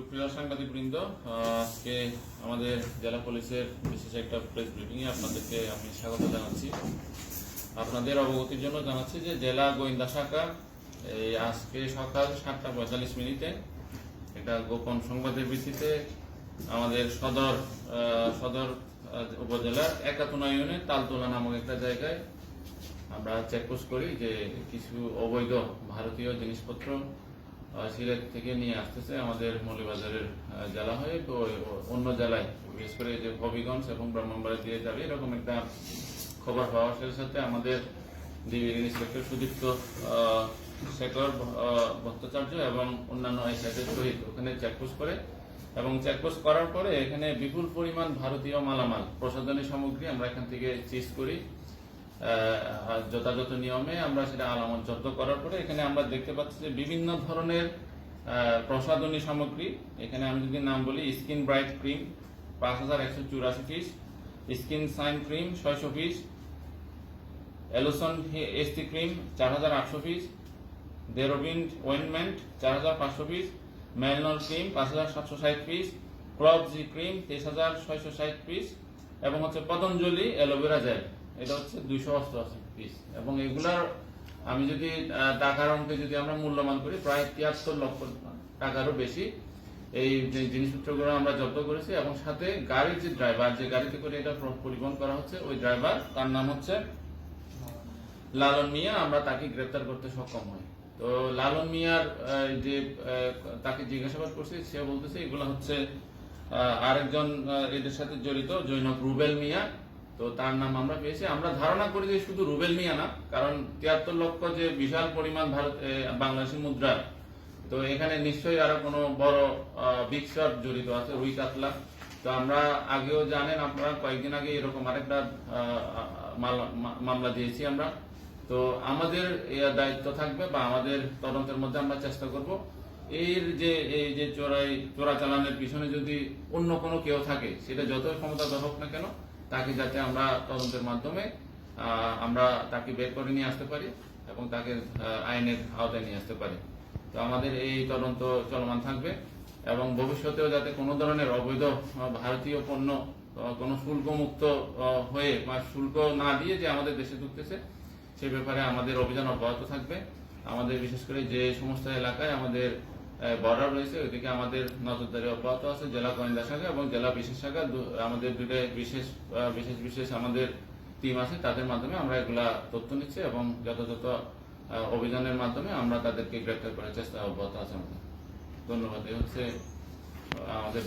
সুপ্রিয় সাংবাদিক বৃন্দ আজকে আমাদের জেলা পুলিশের বিশেষ একটা প্রেস ব্রিফিংয়ে আপনাদেরকে আমি স্বাগত জানাচ্ছি। আপনাদের অবগতির জন্য জানাচ্ছি যে জেলা গোয়েন্দা শাখা, এই আজকে সকাল সাতটা পঁয়তাল্লিশ মিনিটে একটা গোপন সংবাদের ভিত্তিতে আমাদের সদর সদর উপজেলার একাতুনা ইউনিয়নের তালতোলা নামক একটা জায়গায় আমরা চেকপোস্ট করি যে কিছু অবৈধ ভারতীয় জিনিসপত্র সিলেট থেকে নিয়ে আসতেছে আমাদের মৌলবাজারের জেলা হয়ে তো অন্য জেলায়, বিশেষ করে যে হবিগঞ্জ এবং ব্রাহ্মণবাড়ি দিয়ে যাবে, এরকম একটা খবর পাওয়ার সাথে সাথে আমাদের ডিবির ইন্সপেক্টর সুদীপ্ত শেখর ভট্টাচার্য এবং অন্যান্য এসআইদের সহিত ওখানে চেকপোস্ট করে এবং চেকপোস্ট করার পরে এখানে বিপুল পরিমাণ ভারতীয় মালামাল, প্রসাধনী সামগ্রী আমরা এখান থেকে চিজ করি। যথাযথ নিয়মে আমরা সেটা আলামত জব্দ করার পরে এখানে আমরা দেখতে পাচ্ছি যে বিভিন্ন ধরনের প্রসাধনী সামগ্রী। এখানে আমি যদি নাম বলি স্কিন ব্রাইট ক্রিম পাঁচ হাজার একশো চুরাশি পিস। স্কিন সাইন ক্রিম ছয়শো পিস। এলোসন এসটি ক্রিম চার হাজার আটশো পিস। দেরোবিন ওয়েনমেন্ট চার হাজার পাঁচশো পিস। ম্যালনল ক্রিম পাঁচ হাজার সাতশো ষাট পিস। ক্লব জি ক্রিম তেইশ হাজার ছয়শো ষাট পিস। এবং হচ্ছে পতঞ্জলি অ্যালোভেরা জেল। এটা হচ্ছে দুইশো অষ্টআশি পিস এবং এগুলার আমি যদি টাকার অঙ্কে যদি আমরা মূল্যমান করি, প্রায় তিয়াত্তর লক্ষ টাকারও বেশি এই জিনিসপত্রগুলো আমরা জব্দ করেছি। এবং সাথে গাড়ির যে ড্রাইভার যে গাড়িতে করে এটা পরিবহন করা হচ্ছে, ওই ড্রাইভার তার নাম হচ্ছে লালন মিয়া। আমরা তাকে গ্রেপ্তার করতে সক্ষম হই। তো লালন মিয়ার যে তাকে জিজ্ঞাসাবাদ করছি, সে বলতেছে, এগুলো হচ্ছে আরেকজন এদের সাথে জড়িত জৈনক রুবেল মিয়া। তো তার নাম আমরা পেয়েছি। আমরা ধারণা করি যে শুধু রুবেল মিয়া না, কারণ তিয়াত্তর লক্ষ যে বিশাল পরিমাণ ভারত বাংলাদেশি মুদ্রা, তো এখানে নিশ্চয়ই আরও কোনো বড় বিগ জড়িত আছে, রুই কাতলা। তো আমরা আগেও জানেন, আপনারা কয়েকদিন আগে এরকম আরেকটা মামলা দিয়েছি আমরা। তো আমাদের দায়িত্ব থাকবে বা আমাদের তদন্তের মধ্যে আমরা চেষ্টা করব। এর যে, এই যে চোরাই চোরা চালানের পিছনে যদি অন্য কোনো কেউ থাকে, সেটা যতই ক্ষমতাধর হোক না কেন তাকে যাতে আমরা তদন্তের মাধ্যমে আমরা তাকে বের করে নিয়ে আসতে পারি এবং তাকে আইনের আওতায় নিয়ে আসতে পারি। তো আমাদের এই তদন্ত চলমান থাকবে এবং ভবিষ্যতেও যাতে কোনো ধরনের অবৈধ ভারতীয় পণ্য কোনো শুল্ক মুক্ত হয়ে বা শুল্ক না দিয়ে যে আমাদের দেশে ঢুকতেছে, সে ব্যাপারে আমাদের অভিযান অব্যাহত থাকবে। আমাদের বিশেষ করে যে সমস্ত এলাকায় আমাদের বর্ডার রয়েছে, ওইদিকে আমাদের নজরদারি অব্যাহত আছে, জেলা গোয়েন্দা শাখা এবং জেলা বিশেষ শাখা আমাদের দুটো বিশেষ বিশেষ বিশেষ আমাদের টিম আছে, তাদের মাধ্যমে আমরা এগুলা তথ্য নিচ্ছি এবং যথাযথ অভিযানের মাধ্যমে আমরা তাদেরকে গ্রেপ্তার করার চেষ্টা অব্যাহত আছে আমাদের। ধন্যবাদ, এই হচ্ছে আমাদের